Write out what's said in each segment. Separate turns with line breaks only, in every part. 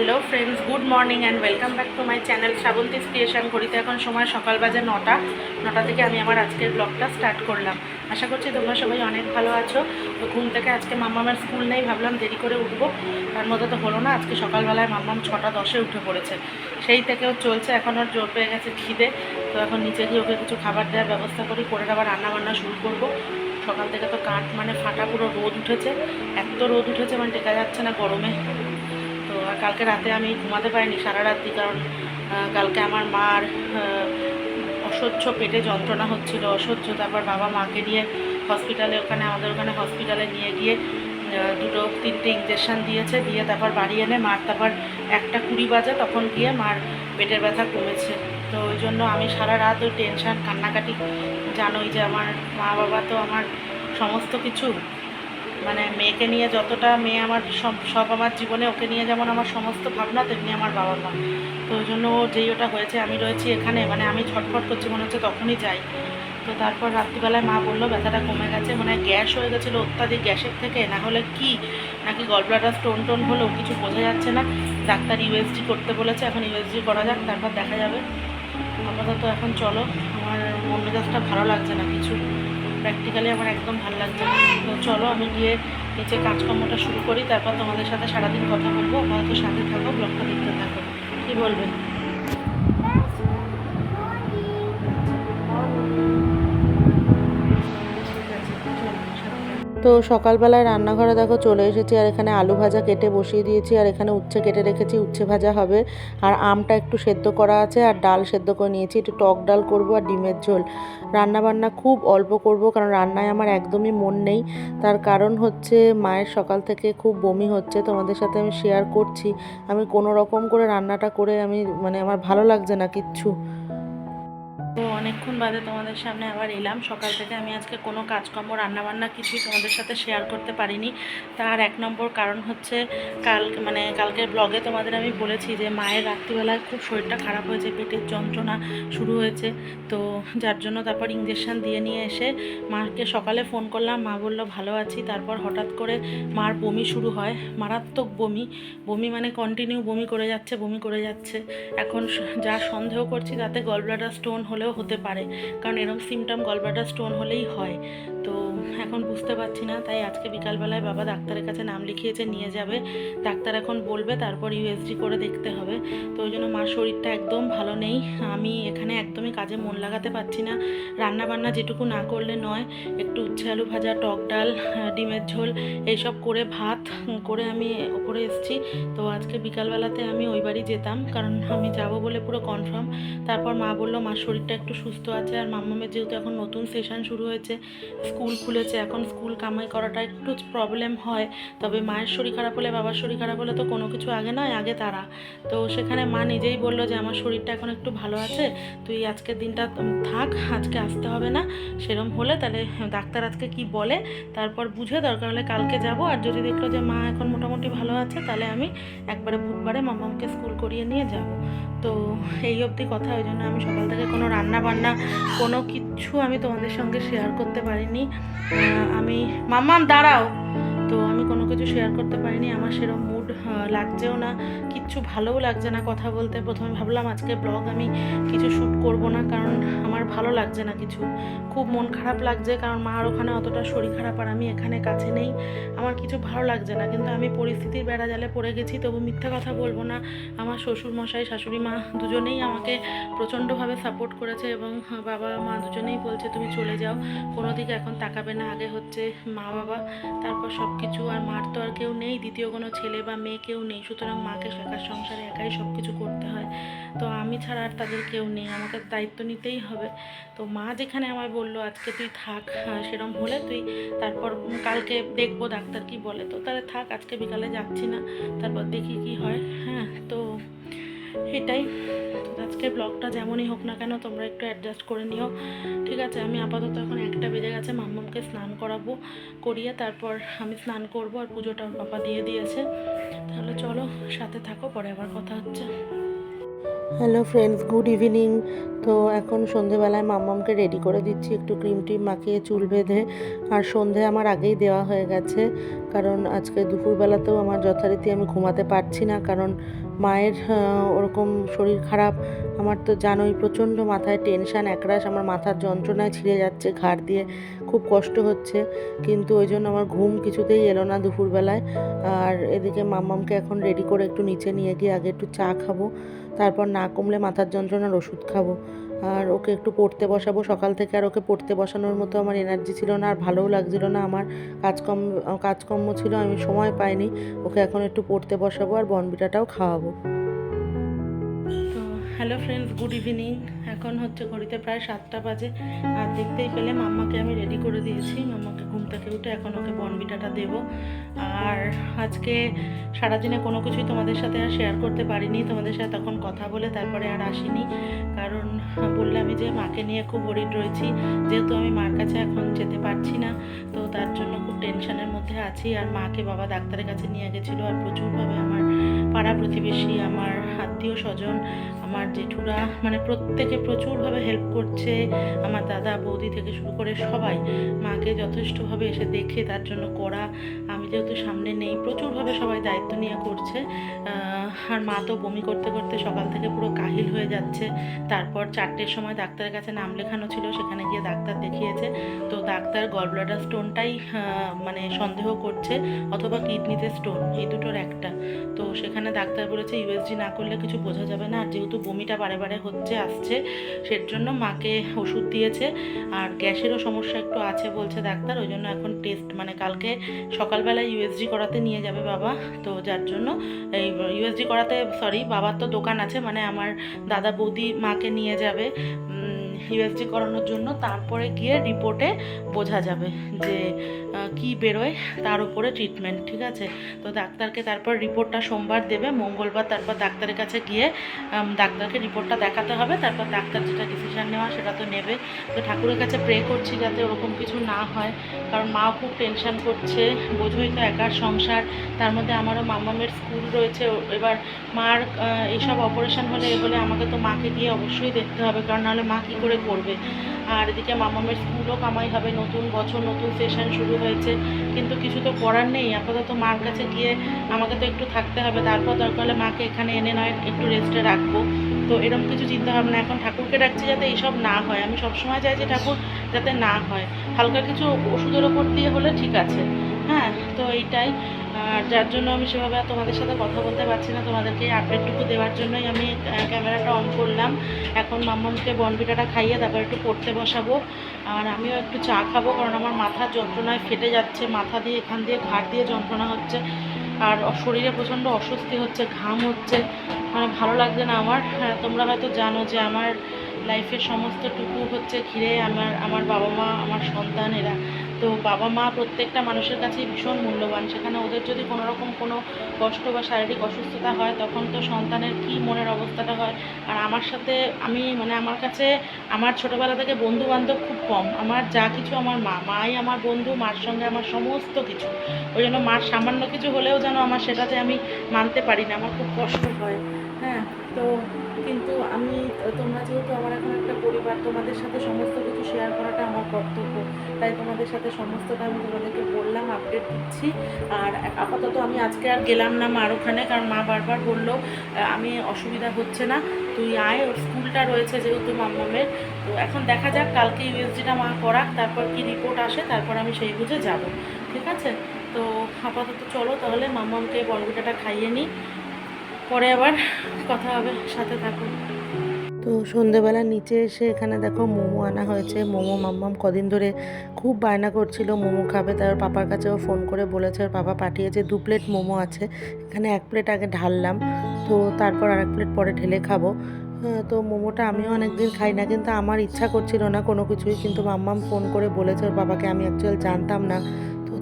Hello friends good morning and welcome back to my channel Srabanti creation ঘড়িতে এখন সময় সকাল বাজে নটা। নটা থেকে আমি আমার আজকের ব্লগটা স্টার্ট করলাম। আশা করছি তোমরা সবাই অনেক ভালো আছো। তো ঘুম থেকে আজকে মাম্মামের স্কুল নেই, ভাবলাম দেরি করে উঠবো। তার মধ্যে তো হলো না, আজকে সকালবেলায় মাম্মাম ছটা দশে উঠে পড়েছে। সেই থেকেও চলছে, এখন ওর জোর পেয়ে গেছে খিদে। তো এখন নিচে গিয়ে ওকে কিছু খাবার দেওয়ার ব্যবস্থা করি, করে আবার রান্না বান্না শুরু করব। সকাল থেকে তো কাঠ মানে ফাটা পুরো রোদ উঠেছে। এত রোদ উঠেছে মানে টেকা যাচ্ছে না গরমে। আর কালকে রাতে আমি ঘুমাতে পারিনি সারা রাত্রি কারণ কালকে আমার মার অসহ্য পেটে যন্ত্রণা হচ্ছিল, অসহ্য। তারপর বাবা মাকে নিয়ে হসপিটালে, ওখানে আমাদের ওখানে হসপিটালে নিয়ে গিয়ে দুটো, তিনটে ইঞ্জেকশন দিয়েছে, দিয়ে তারপর বাড়ি এনে মার তারপর একটা কুড়ি বাজে তখন গিয়ে মার পেটের ব্যথা কমেছে। তো ওই জন্য আমি সারা রাত ওই টেনশান কান্নাকাটি, জানোই যে আমার মা বাবা তো আমার সমস্ত কিছু। মানে মেয়েকে নিয়ে যতটা মেয়ে আমার সব সব আমার জীবনে ওকে নিয়ে যেমন আমার সমস্ত ভাবনা, তেমনি আমার বাবা মা তো ওই জন্য যেই ওটা হয়েছে, আমি রয়েছি এখানে মানে আমি ছটফট করছি, মনে হচ্ছে তখনই যাই। তো তারপর রাত্রিবেলায় মা বলল, ব্যথাটা কমে গেছে মানে গ্যাস হয়ে গেছিল অত্যাধিক গ্যাসের থেকে, না হলে কি? নাকি গলব্লাডার স্টোন টোন হলো, কিছু বোঝা যাচ্ছে না। ডাক্তার ইউএসডি করতে বলেছে, এখন ইউএসডি করা যাক, তারপর দেখা যাবে। আপাতত এখন চলো, আমার মন মেজাজটা ভালো লাগছে না কিছু। প্র্যাকটিক্যালি আমার একদম ভালো লাগছে তো চলো, আমি গিয়ে নিচে কাজকর্মটা শুরু করি, তারপর তোমাদের সাথে সারাদিন কথা বলব। আপাতত সাথে থাকো ব্লগটা দেখতে থাকো। কী বলবে তো সকালবেলায় রান্নাঘরে দেখো চলে এসেছি, আর এখানে আলু ভাজা কেটে বসিয়ে দিয়েছি, আর এখানে উচ্ছে কেটে রেখেছি, উচ্ছে ভাজা হবে। আর আমটা একটু সেদ্ধ করা আছে, আর ডাল সেদ্ধ করে নিয়েছি, একটু টক ডাল করব আর ডিমের ঝোল। রান্না বান্না খুব অল্প করব, কারণ রান্নায় আমার একদমই মন নেই। তার কারণ হচ্ছে মায়ের সকাল থেকে খুব বমি হচ্ছে, তোমাদের সাথে আমি শেয়ার করছি। আমি কোনো রকম করে রান্নাটা করে আমি মানে আমার ভালো লাগছে না কিচ্ছু। তো অনেকক্ষণ বাদে তোমাদের সামনে আবার এলাম। সকাল থেকে আমি আজকে কোনো কাজকর্ম, রান্নাবান্না কিছুই তোমাদের সাথে শেয়ার করতে পারিনি। তার এক নম্বর কারণ হচ্ছে, কাল মানে কালকের ব্লগে তোমাদের আমি বলেছি যে, মায়ের রাত্রিবেলায় খুব শরীরটা খারাপ হয়েছে, পেটের যন্ত্রণা শুরু হয়েছে। তো যার জন্য তারপর ইঞ্জেকশন দিয়ে নিয়ে এসে মাকে সকালে ফোন করলাম। মা বলল, ভালো আছি। তারপর হঠাৎ করে মার বমি শুরু হয়। মারাত্মক বমি। বমি মানে কন্টিনিউ বমি করে যাচ্ছে, বমি করে যাচ্ছে। এখন যা সন্দেহ করছি তাতে গলব্লাডার স্টোন হলেও হতে পারে। কারণ এরম সিমটম গলব্লাডার স্টোন হলেই হয়। তো এখন বুঝতে পারছি না, তাই আজকে বিকালবেলায় বাবা ডাক্তারের কাছে নাম লিখিয়েছে, নিয়ে যাবে। ডাক্তার এখন বলবে, তারপর ইউএসজি করে দেখতে হবে। তো ওই জন্য মার শরীরটা একদম ভালো নেই। আমি এখানে একদমই কাজে মন লাগাতে পারছি না। রান্না বান্না যেটুকু না করলে নয়, একটু উচ্ছে আলু ভাজা, টক ডাল, ডিমের ঝোল, এইসব করে ভাত করে আমি ওপরে এসেছি। তো আজকে বিকালবেলাতে আমি ওই বাড়ি যেতাম, কারণ আমি যাব বলে পুরো কনফার্ম তারপর মা বলল, মার শরীরটা একটু সুস্থ আছে। আর মাম্মামের যেহেতু এখন নতুন সেশন শুরু হয়েছে, স্কুল খুলেছে এখন স্কুল কামাই করাটা একটু প্রবলেম হয়। তবে মায়ের শরীর খারাপ হলে বাবার শরীর খারাপ হলে তো কোনো কিছু আগে নয়, আগে তারা। তো সেখানে মা নিজেই বলল যে, আমার শরীরটা এখন একটু ভালো আছে, তুই আজকের দিনটা থাক, আজকে আসতে হবে না। সেরম হলে তাহলে ডাক্তার আজকে কি বলে, তারপর বুঝে দরকার হলে কালকে যাব। আর যদি দেখল যে মা এখন মোটামুটি ভালো আছে, তাহলে আমি একবারে বুধবারে মামামকে স্কুল করিয়ে নিয়ে যাব। তো এই অবধি কথা, ওই জন্য আমি সকাল থেকে কোনো রান্না বান্না কোনো কিচ্ছু আমি তোমাদের সঙ্গে শেয়ার করতে পারিনি। আমি মাম্মাম দাঁড়াও। তো আমি কোনো কিছু শেয়ার করতে পারিনি আমার সেরকম লাগছেও না, কিচ্ছু ভালোও লাগছে না কথা বলতে। প্রথমে ভাবলাম আজকে ব্লগ আমি কিছু শ্যুট করব না, কারণ আমার ভালো লাগছে না কিছু। খুব মন খারাপ লাগছে, কারণ মার ওখানে অতটা শরীর খারাপ আর আমি এখানে কাছে নেই। আমার কিছু ভালো লাগছে না, কিন্তু আমি পরিস্থিতির বেড়া জালে পড়ে গেছি, তবু মিথ্যা কথা বলব না। আমার শ্বশুর মশাই শাশুড়ি মা দুজনেই আমাকে প্রচণ্ডভাবে সাপোর্ট করেছে এবং বাবা মা দুজনেই বলছে, তুমি চলে যাও, কোনো দিকে এখন তাকাবে না, আগে হচ্ছে মা বাবা তারপর সব কিছু আর মার তো আর কেউ নেই, দ্বিতীয় কোনো ছেলে বা মেয়ে কেউ নেই, সুতরাং মাকে একা সংসারে একাই সব কিছু করতে হয়। তো আমি ছাড়া আর তাদের কেউ নেই, আমাকে দায়িত্ব নিতেই হবে। তো মা যেখানে আমায় বলল, আজকে তুই থাক সেরম হলে তুই তারপর কালকে দেখব ডাক্তার কি বলে। তো তাহলে থাক, আজকে বিকালে যাচ্ছি না, তারপর দেখি কি হয়। হ্যাঁ তো এটাই তো আজকের ব্লগটা যেমনই হোক না কেন, তোমরা একটু অ্যাডজাস্ট করে নিও। ঠিক আছে, আমি আপাতত এখন একটা বেজে গেছে, মাম্মামকে স্নান করাবো, করিয়ে তারপর আমি স্নান করব আর পুজোটা পাপা দিয়ে দিয়েছে। তাহলে চলো, সাথে থাকো, পরে আবার কথা হচ্ছে। হ্যালো ফ্রেন্ডস গুড ইভিনিং তো এখন সন্ধেবেলায় মাম্মামকে রেডি করে দিচ্ছি একটু ক্রিম টিম মাখিয়ে চুল বেঁধে। আর সন্ধে আমার আগেই দেওয়া হয়ে গেছে, কারণ আজকে দুপুরবেলাতেও আমার যথারীতি আমি ঘুমাতে পারছি না, কারণ মায়ের ওরকম শরীর খারাপ, আমার তো জানোই প্রচণ্ড মাথায় টেনশান একরাশ, আমার মাথার যন্ত্রণায় ছিঁড়ে যাচ্ছে ঘাড় দিয়ে, খুব কষ্ট হচ্ছে, কিন্তু ওই জন্য আমার ঘুম কিছুতেই এলো না দুপুরবেলায়, আর এদিকে মাম্মামকে এখন রেডি করে একটু নিচে নিয়ে গিয়ে আগে একটু চা খাব, তারপর না কমলে মাথার যন্ত্রণার ওষুধ খাব আর ওকে একটু পড়তে বসাবো। সকাল থেকে আর ওকে পড়তে বসানোর মতো আমার এনার্জি ছিল না, আর ভালোও লাগছিল না। আমার কাজকর্ম কাজকর্ম ছিল, আমি সময় পাইনি। ওকে এখন একটু পড়তে বসাবো আর বনবিটাটাও খাওয়াবো। তো হ্যালো ফ্রেন্ডস গুড ইভিনিং এখন হচ্ছে ঘড়িতে প্রায় সাতটা বাজে। আর দেখতেই পেলে মাম্মাকে আমি রেডি করে দিয়েছি। মাম্মাকে ঘুম থেকে উঠে এখন ওকে বনবিটাটা দেব। আর আজকে সারাদিনে কোনো কিছুই তোমাদের সাথে আর শেয়ার করতে পারিনি। তোমাদের সাথে তখন কথা বলে তারপরে আর আসিনি। কারণ বললামই যে মাকে নিয়ে খুব হরিড রয়েছি। যেহেতু আমি মার কাছে এখন যেতে পারছি না, তো তার জন্য খুব টেনশনের মধ্যে আছি। আর মাকে বাবা ডাক্তারের কাছে নিয়ে গেছিল। আর প্রচুরভাবে আমার পাড়া প্রতিবেশী, আমার আত্মীয় স্বজন আমার জেঠুরা মানে প্রত্যেকে প্রচুরভাবে হেল্প করছে আমার দাদা, বৌদি থেকে শুরু করে সবাই। মাকে যথেষ্টভাবে এসে দেখে তার জন্য করা। আমি যেহেতু সামনে নেই, প্রচুরভাবে সবাই দায়িত্ব নিয়ে করছে। আর মা তো বমি করতে করতে সকাল থেকে পুরো কাহিল হয়ে যাচ্ছে। তারপর চারটের সময় ডাক্তারের কাছে নাম লেখানো ছিল, সেখানে গিয়ে ডাক্তার দেখিয়েছে। তো ডাক্তার গলব্লাডার স্টোনটাই মানে সন্দেহ করছে, অথবা কিডনিতে স্টোন, এই দুটোর একটা। তো সেখানে ডাক্তার বলেছে ইউএসজি না করলে কিছু বোঝা যাবে না। আর যেহেতু বমিটা বারে বারে হচ্ছে, আসছে সের জন্য মাকে ওষুধ দিয়েছে। আর গ্যাসেরও সমস্যা একটু আছে বলছে ডাক্তার, ওই জন্য এখন টেস্ট মানে কালকে সকালবেলায় ইউএসজি করাতে নিয়ে যাবে বাবা। তো যার জন্য এই ইউএসজি করাতে সরি বাবার তো দোকান আছে মানে আমার দাদা বৌদি মাকে নিয়ে যাবে। ইউএসজি করানোর জন্য তারপরে গিয়ে রিপোর্টে বোঝা যাবে যে কি বেরোয় তার উপরে ট্রিটমেন্ট ঠিক আছে? তো ডাক্তারকে তারপর রিপোর্টটা সোমবার দেবে, মঙ্গলবার তারপর ডাক্তারের কাছে গিয়ে ডাক্তারকে রিপোর্টটা দেখাতে হবে, তারপর ডাক্তার যেটা ডিসিশান নেওয়া সেটা তো নেবে। তো ঠাকুরের কাছে প্রে করছি যাতে ওরকম কিছু না হয়, কারণ মাও খুব টেনশন করছে, বোঝোই তো একার সংসার, তার মধ্যে আমারও মামামের স্কুল রয়েছে এবার মার এইসব অপারেশন হলে, এ হলে আমাকে তো মাকে গিয়ে অবশ্যই দেখতে হবে, কারণ নাহলে মা কী করে করবে। আর এদিকে মামামের স্কুলও কামাই হবে, নতুন বছর, নতুন সেশন শুরু হয়েছে। কিন্তু কিছু তো করার নেই, আপাতত মার কাছে গিয়ে আমাকে তো একটু থাকতে হবে। তারপর দরকার হলে মাকে এখানে এনে নয়, একটু রেস্টে রাখব। তো এরকম কিছু চিন্তা ভাবনা। এখন ঠাকুরকে ডাকছি যাতে এইসব না হয়। আমি সবসময় চাই যে ঠাকুর যাতে না হয়। হালকা কিছু ওষুধের ওপর দিয়ে হলে ঠিক আছে। হ্যাঁ তো এইটাই। আর যার জন্য আমি সেভাবে তোমাদের সাথে কথা বলতে পারছি না। তোমাদেরকে আপডেটটুকু দেওয়ার জন্যই আমি ক্যামেরাটা অন করলাম। এখন মাম্মামকে বনবিটাটা খাইয়ে তারপর একটু পড়তে বসাবো। আর আমিও একটু চা খাব কারণ আমার মাথার যন্ত্রণায় ফেটে যাচ্ছে। মাথা দিয়ে এখান দিয়ে ঘাড় দিয়ে যন্ত্রণা হচ্ছে। আর শরীরে প্রচণ্ড অস্বস্তি হচ্ছে ঘাম হচ্ছে। মানে ভালো লাগছে না আমার। হ্যাঁ, তোমরা হয়তো জানো যে আমার লাইফের সমস্তটুকু হচ্ছে ঘিরে আমার আমার বাবা মা আমার সন্তান এরা তো বাবা মা প্রত্যেকটা মানুষের কাছেই ভীষণ মূল্যবান। সেখানে ওদের যদি কোনো রকম কোনো কষ্ট বা শারীরিক অসুস্থতা হয়, তখন তো সন্তানের কী মনের অবস্থাটা হয়? আর আমার সাথে আমি মানে আমার কাছে আমার ছোটোবেলা থেকে বন্ধু বান্ধব খুব কম। আমার যা কিছু আমার মা। মাই আমার বন্ধু, মার সঙ্গে আমার সমস্ত কিছু। ওই জন্য মার সামান্য কিছু হলেও যেন আমার সেটাতে আমি মানতে পারি না। আমার খুব কষ্ট হয়। হ্যাঁ তো কিন্তু আমি, তোমরা যেহেতু আমার এখন একটা পরিবার, তোমাদের সাথে সমস্ত কিছু শেয়ার করাটা আমার কর্তব্য। তাই তোমাদের সাথে সমস্তটা আমি তোমাদেরকে বললাম আপডেট দিচ্ছি। আর আপাতত আমি আজকে আর গেলাম না মার ওখানে কারণ মা বারবার বলল আমি অসুবিধা হচ্ছে না, তুই আয়, ওর স্কুলটা রয়েছে যেহেতু মাম্মামের। তো এখন দেখা যাক, কালকে ইউএসজিটা মা করাক, তারপর কি রিপোর্ট আসে, তারপর আমি সেই বুঝে যাব। ঠিক আছে? তো আপাতত চলো, তাহলে মাম্মামকে বনবিটাটা খাইয়ে নিই। পরে আবার কথা হবে, সাথে থাকুন। তো সন্ধেবেলা নিচে এসে এখানে দেখো মোমো আনা হয়েছে। মোমো মাম্মাম কদিন ধরে খুব বায়না করছিল, মোমো খাবে, তার পাপার কাছেও ফোন করে বলেছে, ওর পাপা পাঠিয়েছে, দু প্লেট মোমো আছে। এখানে এক প্লেট আগে ঢাললাম, তো তারপর আর এক প্লেট পরে ঢেলে খাব। তো মোমোটা আমিও অনেকদিন খাই না, কিন্তু আমার ইচ্ছা করছিল না কোনো কিছুই, কিন্তু মাম্মাম ফোন করে বলেছে, ওর বাবাকে আমি অ্যাকচুয়াল জানতাম না।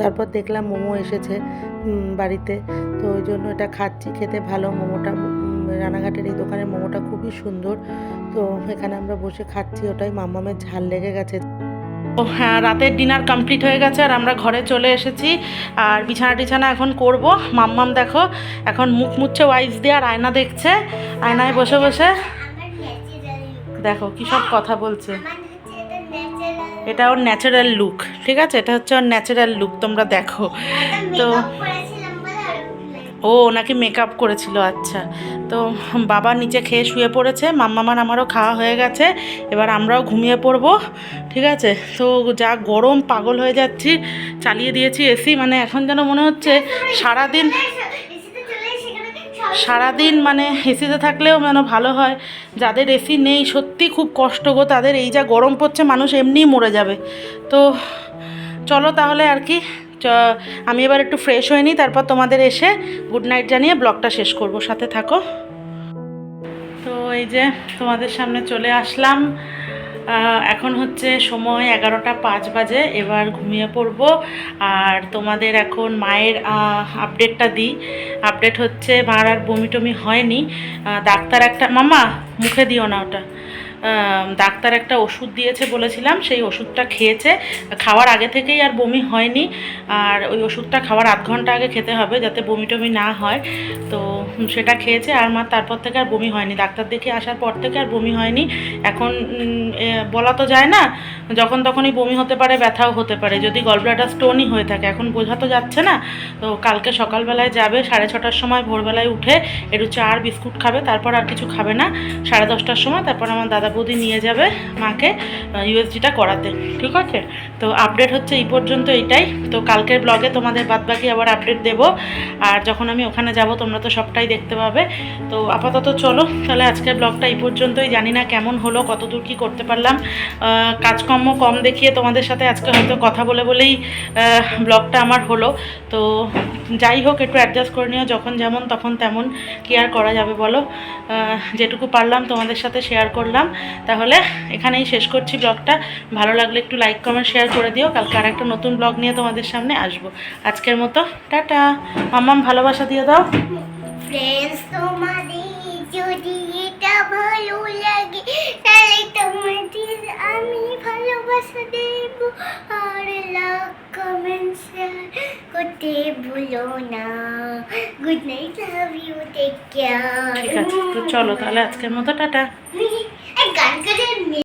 তারপর দেখলাম মোমো এসেছে বাড়িতে। তো ওই জন্য এটা খাচ্ছি খেতে ভালো মোমোটা। রানাঘাটের এই দোকানের মোমোটা খুবই সুন্দর। তো এখানে আমরা বসে খাচ্ছি ওটাই। মাম্মামের ঝাল লেগে গেছে। ও হ্যাঁ রাতের ডিনার কমপ্লিট হয়ে গেছে আর আমরা ঘরে চলে এসেছি। আর বিছানা টিছানা এখন করব। মাম্মাম দেখো এখন মুখ মুচ্ছে ওয়াইস দিয়ে আর আয়না দেখছে। আয়নায় বসে বসে। দেখো কি সব কথা বলছে। এটা ওর ন্যাচারাল লুক ঠিক আছে? এটা হচ্ছে ওর ন্যাচারাল লুক তোমরা দেখো। তো ও নাকি মেকআপ করেছিল আচ্ছা। তো বাবা নিচে খেয়ে শুয়ে পড়েছে মাম্মামান আমারও খাওয়া হয়ে গেছে, এবার আমরাও ঘুমিয়ে পড়ব, ঠিক আছে? তো যা গরম, পাগল হয়ে যাচ্ছি, চালিয়ে দিয়েছি এসি মানে এখন যেন মনে হচ্ছে সারাদিন সারাদিন মানে এসিতে থাকলেও যেন ভালো হয়। যাদের এসি নেই, সত্যি খুব কষ্ট গো, তাদের এই যা গরম পড়ছে, মানুষ এমনিই মরে যাবে। তো চলো তাহলে আর কি আমি এবার একটু ফ্রেশ হয়ে নিই, তারপর তোমাদের এসে গুড নাইট জানিয়ে ব্লগটা শেষ করব। সাথে থাকো। তো এই যে তোমাদের সামনে চলে আসলাম। এখন হচ্ছে সময় এগারোটা পাঁচ বাজে, এবার ঘুমিয়ে পড়ব। আর তোমাদের এখন মায়ের আপডেটটা দিই। আপডেট হচ্ছে মার আর বমি টমি হয়নি ডাক্তার একটা মামা মুখে দিও না ওটা। ডাক্তার একটা ওষুধ দিয়েছে বলেছিলাম, সেই ওষুধটা খেয়েছে। খাওয়ার আগে থেকেই আর বমি হয়নি, আর ওই ওষুধটা খাওয়ার আধ ঘণ্টা আগে খেতে হবে যাতে বমি টমি না হয়। তো সেটা খেয়েছে, আর মা তারপর থেকে আর বমি হয়নি। ডাক্তার দেখে আসার পর থেকে আর বমি হয়নি। এখন বলা তো যায় না, যখন তখনই বমি হতে পারে, ব্যথাও হতে পারে। যদি গলব্লাডার স্টোনই হয়ে থাকে, এখন বোঝা তো যাচ্ছে না। তো কালকে সকালবেলায় যাবে, সাড়ে ছটার সময় ভোরবেলায় উঠে একটু চা আর বিস্কুট খাবে, তারপর আর কিছু খাবে না। সাড়ে দশটার সময়, তারপর আমার দাদা বৌদি নিয়ে যাবে মাকে ইউএসজিটা করাতে, ঠিক আছে? তো আপডেট হচ্ছে এই পর্যন্ত এইটাই তো কালকের ব্লগে তোমাদের বাদবাকি আবার আপডেট দেব। আর যখন আমি ওখানে যাব, তোমরা তো সবটাই দেখতে পাবে। তো আপাতত চলো, তাহলে আজকের ব্লগটা এই পর্যন্তই। জানি না কেমন হলো, কতদূর কি করতে পারলাম। কাজকর্ম কম দেখিয়ে তোমাদের সাথে আজকে হয়তো কথা বলে বলেই ব্লগটা আমার হলো। তো যাই হোক, একটু অ্যাডজাস্ট করে নিও। যখন যেমন, তখন তেমন কি আর করা যাবে, বলো। যেটুকু পারলাম তোমাদের সাথে শেয়ার করলাম। তাহলে এখানেই শেষ করছি ব্লগটা। ভালো লাগলে একটু লাইক কমেন্ট শেয়ার করে দিও। কালকে আর একটা নতুন ব্লগ নিয়ে তোমাদের সামনে আসব। আজকের মতো টাটা। মাম্মাম ভালোবাসা দিয়ে দাও।
ফ্রেন্ডস তোমাদের যদি এটা ভালো লাগে তাহলে তোমাদের আমি ভালোবাসা দেব। আর লাভ কমেন্ট শেয়ার করতে ভুলো না। Good night love you take care
ঠিক আছে তো চলো তাহলে আজকের মতো টাটা।
গান করে